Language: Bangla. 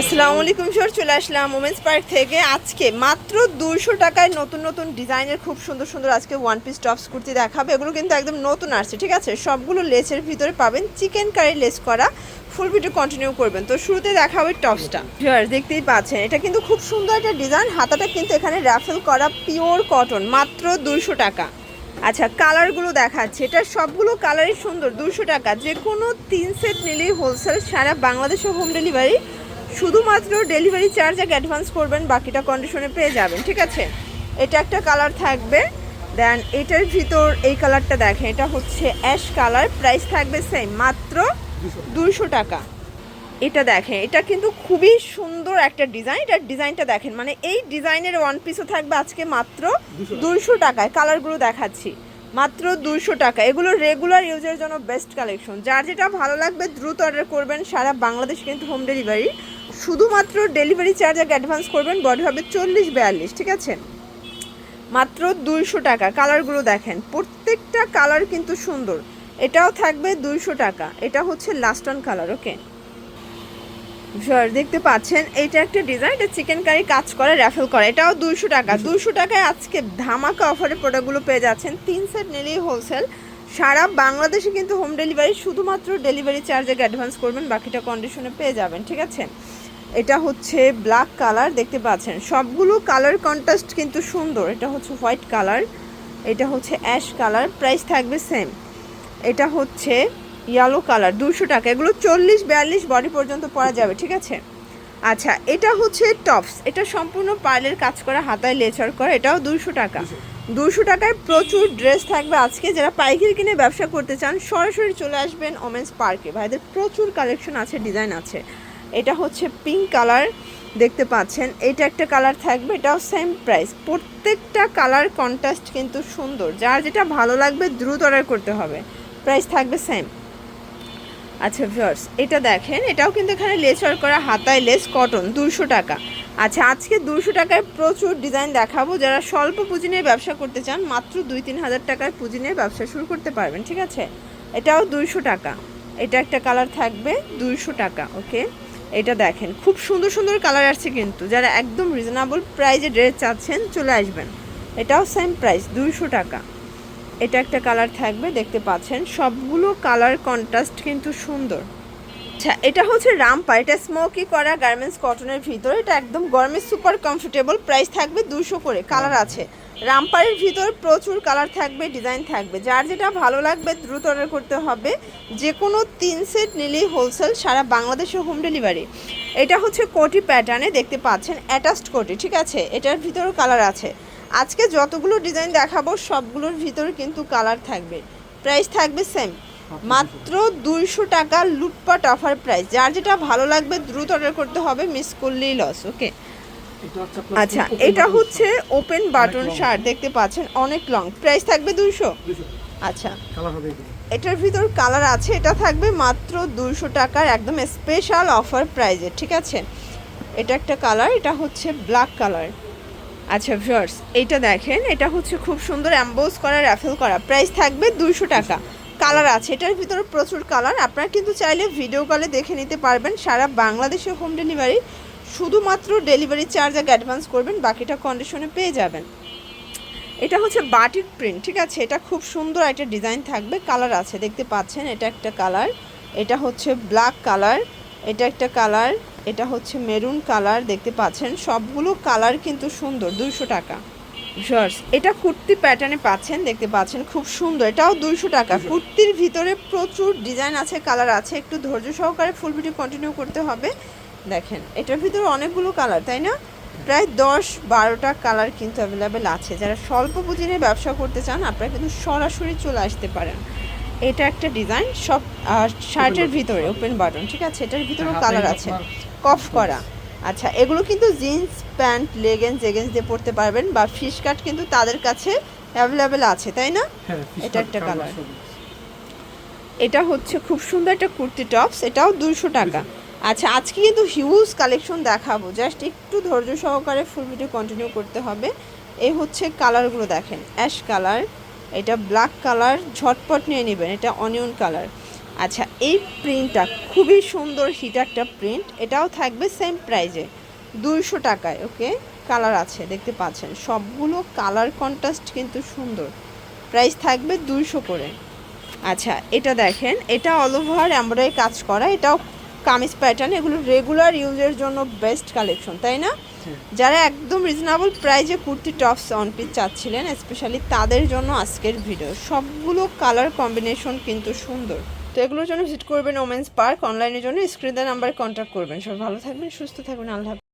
আসসালামু আলাইকুম স্যার চলে আসলাম ওমেন্স পার্ক থেকে। আজকে মাত্র দুশো টাকায় নতুন নতুন ডিজাইনের খুব সুন্দর সুন্দর আজকে ওয়ান পিস টপস কুর্তি দেখাবে। এগুলো কিন্তু একদম নতুন আসছে, ঠিক আছে? সবগুলো লেসের ভিতরে পাবেন চিকেন কারি লেস করা ফুল ভিডিও কন্টিনিউ করবেন। তো শুরুতে দেখা হবে টপসটা দেখতেই পাচ্ছেন, এটা কিন্তু খুব সুন্দর একটা ডিজাইন হাতাটা কিন্তু এখানে র্যাফেল করা পিওর কটন মাত্র দুশো টাকা। আচ্ছা কালারগুলো দেখাচ্ছে, এটা সবগুলো কালারই সুন্দর দুশো টাকা। যে কোনো তিন সেট নিলেই হোলসেল সারা বাংলাদেশে হোম ডেলিভারি শুধুমাত্র ডেলিভারি চার্জ এক অ্যাডভান্স করবেন বাকিটা কন্ডিশনে পেয়ে যাবেন ঠিক আছে? এটা একটা কালার থাকবে। দেন এটার ভিতর এই কালারটা দেখেন এটা হচ্ছে অ্যাশ কালার প্রাইস থাকবে সেম মাত্র দুশো টাকা। এটা দেখেন এটা কিন্তু খুবই সুন্দর একটা ডিজাইন এটার ডিজাইনটা দেখেন মানে এই ডিজাইনের ওয়ান পিসও থাকবে আজকে মাত্র দুশো টাকায় কালারগুলো দেখাচ্ছি। মাত্র দুশো টাকা এগুলো রেগুলার ইউজের জন্য বেস্ট কালেকশন যার যেটা ভালো লাগবে দ্রুত অর্ডার করবেন সারা বাংলাদেশ কিন্তু হোম ডেলিভারি শুধুমাত্র ডেলিভারি চার্জ এক অ্যাডভান্স করবেন বডি হবে চল্লিশ বিয়াল্লিশ, ঠিক আছে? মাত্র দুইশো টাকা কালারগুলো দেখেন, প্রত্যেকটা কালার কিন্তু সুন্দর। এটাও থাকবে দুইশো টাকা, এটা হচ্ছে লাস্ট অন কালার ওকে দেখতে পাচ্ছেন, এইটা একটা ডিজাইন এটা চিকেন কারি কাজ করে র্যাফেল করে, এটাও দুইশো টাকা। দুইশো টাকায় আজকে ধামাকা অফারে প্রোডাক্টগুলো পেয়ে যাচ্ছেন, তিন সেট নিলেই হোলসেল সারা বাংলাদেশে কিন্তু হোম ডেলিভারি শুধুমাত্র ডেলিভারি চার্জে অ্যাডভান্স করবেন, বাকিটা কন্ডিশনে পেয়ে যাবেন, ঠিক আছে? এটা হচ্ছে ব্ল্যাক কালার দেখতে পাচ্ছেন। সবগুলো কালার কন্ট্রাস্ট কিন্তু সুন্দর। এটা হচ্ছে হোয়াইট কালার এটা হচ্ছে অ্যাশ কালার প্রাইস থাকবে সেম এটা হচ্ছে ইয়েলো কালার দুশো টাকা। এগুলো চল্লিশ, বিয়াল্লিশ বডি পর্যন্ত পরা যাবে, ঠিক আছে? আচ্ছা এটা হচ্ছে টপস এটা সম্পূর্ণ পার্লের কাজ করা, হাতায় লেচার করা, এটাও দুশো টাকা। দুশো টাকায় প্রচুর ড্রেস থাকবে আজকে। যারা পাইকারি কিনে ব্যবসা করতে চান, সরাসরি চলে আসবেন ওমেন্স পার্কে ভাইদের প্রচুর কালেকশন আছে ডিজাইন আছে। এটা হচ্ছে পিঙ্ক কালার দেখতে পাচ্ছেন। এটা একটা কালার থাকবে, এটাও সেম প্রাইস প্রত্যেকটা কালার কন্ট্রাস্ট কিন্তু সুন্দর। যার যেটা ভালো লাগবে, দ্রুত অর্ডার করতে হবে। প্রাইস থাকবে সেম আচ্ছা ভিউয়ার্স এটা দেখেন, এটাও কিন্তু এখানে লেচার করা, হাতায় লেস কটন দুশো টাকা। আচ্ছা আজকে দুশো টাকায় প্রচুর ডিজাইন দেখাবো। যারা স্বল্প পুঁজি নিয়ে ব্যবসা করতে চান, মাত্র দুই তিন হাজার টাকার পুঁজি নিয়ে ব্যবসা শুরু করতে পারবেন, ঠিক আছে? এটাও দুইশো টাকা। এটা একটা কালার থাকবে, দুইশো টাকা ওকে এটা দেখেন, খুব সুন্দর সুন্দর কালার আসছে কিন্তু। যারা একদম রিজনেবল প্রাইজে ড্রেস চাচ্ছেন, চলে আসবেন। এটাও সেম প্রাইস দুইশো টাকা। এটা একটা কালার থাকবে, দেখতে পাচ্ছেন। সবগুলো কালার কন্ট্রাস্ট কিন্তু সুন্দর। আচ্ছা এটা হচ্ছে রামপা, এটা স্মোকি করা গার্মেন্টস কটনের ভিতর। এটা একদম গরমে সুপার কমফোর্টেবল প্রাইস থাকবে দুশো করে কালার আছে। রামপারের ভিতর প্রচুর কালার থাকবে, ডিজাইন থাকবে। যার যেটা ভালো লাগবে, দ্রুত অর্ডার করতে হবে। যে কোনো তিন সেট নিলেই হোলসেল সারা বাংলাদেশে হোম ডেলিভারি এটা হচ্ছে কোটি প্যাটার্নে দেখতে পাচ্ছেন অ্যাটাচড কোটি, ঠিক আছে? এটার ভিতরেও কালার আছে। আজকে যতগুলো ডিজাইন দেখাবো, সবগুলোর ভিতরে কিন্তু কালার থাকবে। প্রাইস থাকবে সেম মাত্র দুইশো টাকা লুটপাট অফার প্রাইস যার যেটা ভালো লাগবে, দ্রুত অর্ডার করতে হবে মিস করলেই লস ওকে আচ্ছা এটা হচ্ছে ওপেন বাটন শার্ট দেখতে পাচ্ছেন অনেক লং প্রাইস থাকবে দুইশো? আচ্ছা। এটার ভিতর কালার আছে এটা থাকবে মাত্র দুইশো টাকার একদম স্পেশাল অফার প্রাইজে ঠিক আছে? এটা একটা কালার এটা হচ্ছে ব্ল্যাক কালার আচ্ছা ভিউয়ার্স এইটা দেখেন এটা হচ্ছে খুব সুন্দর অ্যাম্বোজ করা র্যাফেল করা। প্রাইস থাকবে দুইশো টাকা। কালার আছে এটার ভিতরে প্রচুর কালার আপনারা কিন্তু চাইলে ভিডিও কলে দেখে নিতে পারবেন সারা বাংলাদেশে হোম ডেলিভারি শুধুমাত্র ডেলিভারি চার্জ আগে অ্যাডভান্স করবেন বাকিটা কন্ডিশনে পেয়ে যাবেন। এটা হচ্ছে বাটিক প্রিন্ট ঠিক আছে? এটা খুব সুন্দর একটা ডিজাইন থাকবে কালার আছে দেখতে পাচ্ছেন? এটা একটা কালার এটা হচ্ছে ব্ল্যাক কালার এটা একটা কালার এটা হচ্ছে মেরুন কালার দেখতে পাচ্ছেন? সবগুলো কালার কিন্তু সুন্দর দুইশো টাকা। শর্টস এটা কুর্তি প্যাটার্নে পাচ্ছেন দেখতে পাচ্ছেন? খুব সুন্দর এটাও দুইশো টাকা। কুর্তির ভিতরে প্রচুর ডিজাইন আছে কালার আছে একটু ধৈর্য সহকারে ফুল ভিডিও কন্টিনিউ করতে হবে। দেখেন এটার ভিতরে অনেকগুলো কালার তাই না? প্রায় দশ বারোটা কালার কিন্তু অ্যাভেলেবেল আছে। যারা স্বল্প পুঁজি নিয়ে ব্যবসা করতে চান আপনারা কিন্তু সরাসরি চলে আসতে পারেন। এটা একটা ডিজাইন সব শার্টের ভিতরে ওপেন বাটন ঠিক আছে? এটার ভিতরেও কালার আছে। কফ করা। আচ্ছা এগুলো কিন্তু জিন্স প্যান্ট লেগেন্স জেগেন্স দিয়ে পরতে পারবেন বা ফিশ কাট কিন্তু তাদের কাছে অ্যাভেলেবেল আছে তাই না? এটা একটা কালার এটা হচ্ছে খুব সুন্দর একটা কুর্তি টপস এটাও দুশো টাকা। আচ্ছা আজকে কিন্তু হিউজ কালেকশন দেখাবো। জাস্ট একটু ধৈর্য সহকারে ফুল ভিডিও কন্টিনিউ করতে হবে। এই হচ্ছে কালারগুলো দেখেন। অ্যাশ কালার এটা ব্ল্যাক কালার ঝটপট নিয়ে নেবেন। এটা অনিয়ন কালার আচ্ছা এই প্রিন্টটা খুবই সুন্দর হিট একটা প্রিন্ট এটাও থাকবে সেম প্রাইজে দুইশো টাকায় ওকে কালার আছে, দেখতে পাচ্ছেন। সবগুলো কালার কন্ট্রাস্ট কিন্তু সুন্দর। প্রাইস থাকবে দুইশো করে। আচ্ছা এটা দেখেন। এটা অল ওভার এমব্রয়ডারি কাজ করা। এটাও কামিজ প্যাটার্ন এগুলো রেগুলার ইউজের জন্য বেস্ট কালেকশন তাই না? যারা একদম রিজনেবল প্রাইজে কুর্তি টপস অন পিস চাচ্ছিলেন স্পেশালি তাদের জন্য আজকের ভিডিও সবগুলো কালার কম্বিনেশন কিন্তু সুন্দর। তো এগুলোর জন্য ভিজিট করবেন ওমেন্স পার্ক অনলাইনের জন্য স্ক্রিনের নাম্বার কন্ট্যাক্ট করবেন। সব ভালো থাকবেন সুস্থ থাকবেন আল্লাহ।